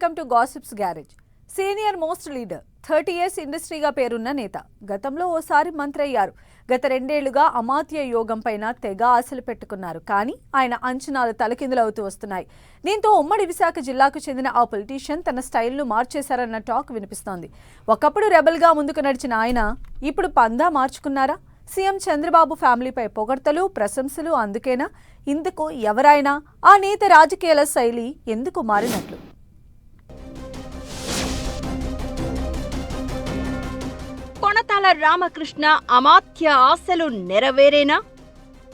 Welcome to gossips garage. Senior most leader thirty years ఇండస్ట్రీగా పేరున్న నేత గతంలో ఓసారి మంత్రి అయ్యారు. గత రెండేళ్ళుగా అమాత్య యోగం పైన తెగ ఆశలు పెట్టుకున్నారు. కానీ ఆయన అంచనాలు తలకిందులవుతూ వస్తున్నాయి. దీంతో ఉమ్మడి విశాఖ జిల్లాకు చెందిన ఆ పొలిటీషియన్ తన స్టైల్ను మార్చేశారన్న టాక్ వినిపిస్తోంది. ఒకప్పుడు రెబల్గా ముందుకు నడిచిన ఆయన ఇప్పుడు పందా మార్చుకున్నారా? సీఎం చంద్రబాబు ఫ్యామిలీపై పొగడ్తలు ప్రశంసలు అందుకేనా? ఇందుకు ఎవరైనా ఆ నేత రాజకీయాల శైలి ఎందుకు మారినట్లు? కొణతాల రామకృష్ణ అమాత్య ఆశలు నెరవేరేనా?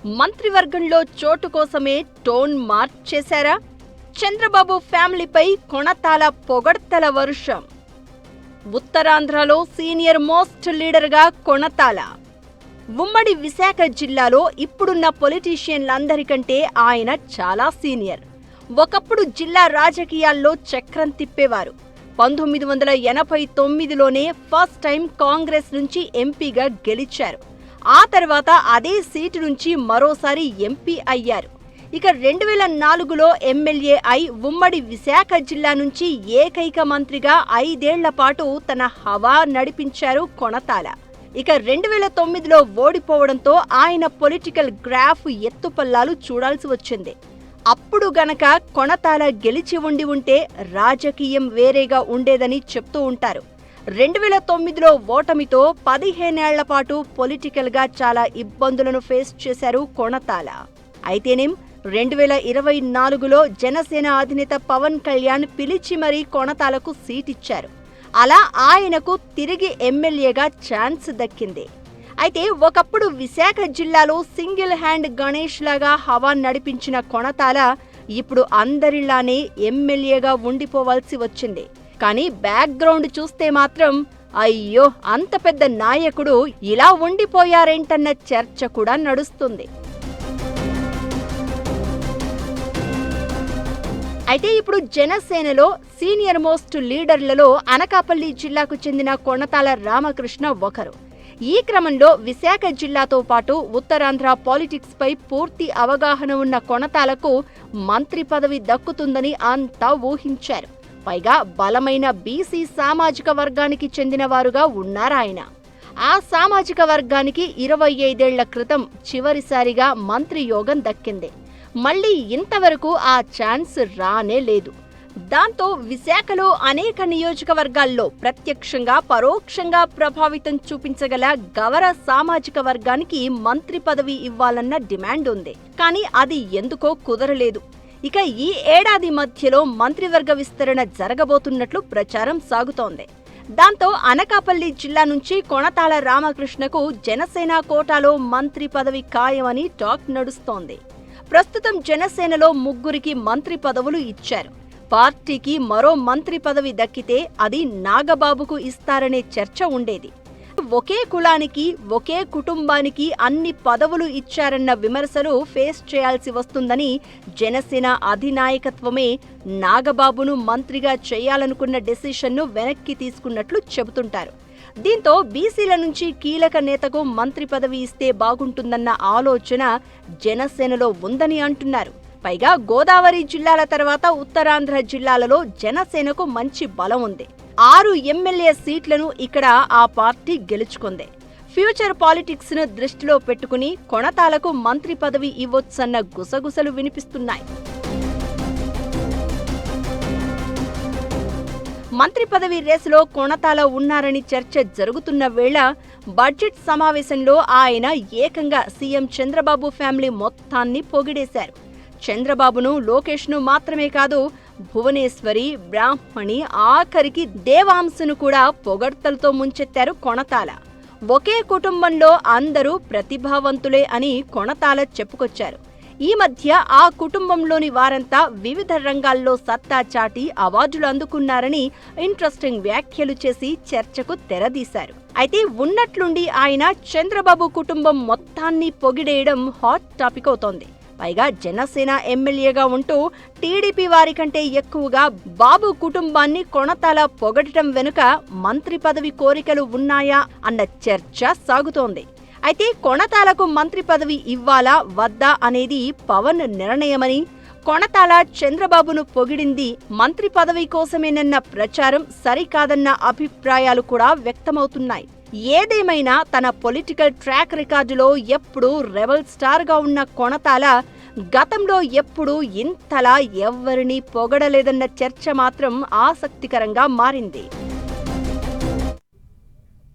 మంత్రివర్గంలో చోటు కోసమే టోన్ మార్చేశారా చంద్రబాబు ఫ్యామిలీపై కొణతాల పొగడ్తల వర్షం. ఉత్తరాంధ్రలో సీనియర్ మోస్ట్ లీడర్గా కొణతాల. ఉమ్మడి విశాఖ జిల్లాలో ఇప్పుడున్న పొలిటీషియన్లందరికంటే ఆయన చాలా సీనియర్. ఒకప్పుడు జిల్లా రాజకీయాల్లో చక్రం తిప్పేవారు. పంతొమ్మిది వందల ఎనభై తొమ్మిదిలోనే ఫస్ట్ టైం కాంగ్రెస్ నుంచి ఎంపీగా గెలిచారు. ఆ తర్వాత అదే సీటు నుంచి మరోసారి ఎంపీ అయ్యారు. ఇక రెండు వేల నాలుగులో ఎమ్మెల్యే అయి ఉమ్మడి విశాఖ జిల్లా నుంచి ఏకైక మంత్రిగా ఐదేళ్ళ పాటు తన హవా నడిపించారు కొణతాల ఇక రెండు వేల తొమ్మిదిలో ఓడిపోవడంతో ఆయన పొలిటికల్ గ్రాఫ్ ఎత్తుపల్లాలు చూడాల్సి వచ్చింది. అప్పుడు గనక కొణతాల గెలిచి ఉండి ఉంటే రాజకీయం వేరేగా ఉండేదని చెప్తూ ఉంటారు. రెండు వేల తొమ్మిదిలో ఓటమితో పదిహేనేళ్ళ పాటు పొలిటికల్గా చాలా ఇబ్బందులను ఫేస్ చేశారు కొణతాల. అయితేనేం రెండు వేల ఇరవై నాలుగులో జనసేన అధినేత పవన్ కళ్యాణ్ పిలిచి మరీ కొణతాలకు సీటిచ్చారు. అలా ఆయనకు తిరిగి ఎమ్మెల్యేగా ఛాన్స్ దక్కింది. అయితే ఒకప్పుడు విశాఖ జిల్లాలో సింగిల్ హ్యాండ్ గణేష్ లాగా హవా నడిపించిన కొణతాల ఇప్పుడు అందరిలానే ఎమ్మెల్యేగా ఉండిపోవాల్సి వచ్చింది. కానీ బ్యాక్గ్రౌండ్ చూస్తే మాత్రం అయ్యో అంత పెద్ద నాయకుడు ఇలా ఉండిపోయారేంటన్న చర్చ కూడా నడుస్తుంది. అయితే ఇప్పుడు జనసేనలో సీనియర్ మోస్ట్ లీడర్లలో అనకాపల్లి జిల్లాకు చెందిన కొణతాల రామకృష్ణ ఒకరు. ఈ క్రమంలో విశాఖ జిల్లాతో పాటు ఉత్తరాంధ్ర పాలిటిక్స్ పై పూర్తి అవగాహన ఉన్న కొణతాలకు మంత్రి పదవి దక్కుతుందని అంతా ఊహించారు. పైగా బలమైన బీసీ సామాజిక వర్గానికి చెందినవారుగా ఉన్నారాయన ఆ సామాజిక వర్గానికి ఇరవై ఐదేళ్ళ క్రితం చివరిసారిగా మంత్రి యోగం దక్కింది. మళ్ళీ ఇంతవరకు ఆ ఛాన్స్ రానే లేదు. దాంతో విశాఖలో అనేక నియోజకవర్గాల్లో ప్రత్యక్షంగా పరోక్షంగా ప్రభావితం చూపించగల గవర సామాజిక వర్గానికి మంత్రి పదవి ఇవ్వాలన్న డిమాండ్ ఉంది. కానీ అది ఎందుకో కుదరలేదు. ఇక ఈ ఏడాది మధ్యలో మంత్రివర్గ విస్తరణ జరగబోతున్నట్లు ప్రచారం సాగుతోంది. దాంతో అనకాపల్లి జిల్లా నుంచి కొణతాల రామకృష్ణకు జనసేన కోటాలో మంత్రి పదవి ఖాయమని టాక్ నడుస్తోంది. ప్రస్తుతం జనసేనలో ముగ్గురికి మంత్రి పదవులు ఇచ్చారు. పార్టీకి మరో మంత్రి పదవి దక్కితే అది నాగబాబుకు ఇస్తారనే చర్చ ఉండేది. ఒకే కులానికి ఒకే కుటుంబానికి అన్ని పదవులు ఇచ్చారన్న విమర్శలు ఫేస్ చేయాల్సి వస్తుందని జనసేన అధినాయకత్వమే నాగబాబును మంత్రిగా చేయాలనుకున్న డెసిషన్ను వెనక్కి తీసుకున్నట్లు చెబుతుంటారు. దీంతో బీసీల నుంచి కీలక నేతకు మంత్రి పదవి ఇస్తే బాగుంటుందన్న ఆలోచన జనసేనలో ఉందని అంటున్నారు. పైగా గోదావరి జిల్లాల తర్వాత ఉత్తరాంధ్ర జిల్లాలలో జనసేనకు మంచి బలం ఉంది. ఆరు ఎమ్మెల్యే సీట్లను ఇక్కడ ఆ పార్టీ గెలుచుకుంది. ఫ్యూచర్ పాలిటిక్స్ను దృష్టిలో పెట్టుకుని కొణతాలకు మంత్రి పదవి ఇవ్వొచ్చన్న గుసగుసలు వినిపిస్తున్నాయి. మంత్రి పదవి రేసులో కొణతాల ఉన్నారని చర్చ జరుగుతున్న వేళ బడ్జెట్ సమావేశంలో ఆయన ఏకంగా సీఎం చంద్రబాబు ఫ్యామిలీ మొత్తాన్ని పొగిడేశారు. చంద్రబాబును లోకేష్ను మాత్రమే కాదు భువనేశ్వరి బ్రాహ్మణి ఆఖరికి దేవాంశను కూడా పొగడ్తలతో ముంచెత్తారు కొణతాల. ఒకే కుటుంబంలో అందరూ ప్రతిభావంతులే అని కొణతాల చెప్పుకొచ్చారు. ఈ మధ్య ఆ కుటుంబంలోని వారంతా వివిధ రంగాల్లో సత్తా చాటి అవార్డులు అందుకున్నారని ఇంట్రెస్టింగ్ వ్యాఖ్యలు చేసి చర్చకు తెరదీశారు. అయితే ఉన్నట్లుండి ఆయన చంద్రబాబు కుటుంబం మొత్తాన్ని పొగిడేయడం హాట్ టాపిక్ అవుతోంది. పైగా జనసేన ఎమ్మెల్యేగా ఉంటూ టీడీపీ వారి కంటే ఎక్కువగా బాబు కుటుంబాన్ని కొణతాల పొగడటం వెనుక మంత్రి పదవి కోరికలు ఉన్నాయా అన్న చర్చ సాగుతోంది. అయితే కొణతాలకు మంత్రి పదవి ఇవ్వాలా వద్దా అనేది పవన్ నిర్ణయమని కొణతాల చంద్రబాబును పొగిడింది మంత్రి పదవి కోసమేనన్న ప్రచారం సరికాదన్న అభిప్రాయాలు కూడా వ్యక్తమవుతున్నాయి. ఏదేమైనా తన పొలిటికల్ ట్రాక్ రికార్డులో ఎప్పుడూ రెబల్ స్టార్గా ఉన్న కొణతాల గతంలో ఎప్పుడూ ఇంతలా ఎవరినీ పొగడలేదన్న చర్చ మాత్రం ఆసక్తికరంగా మారింది.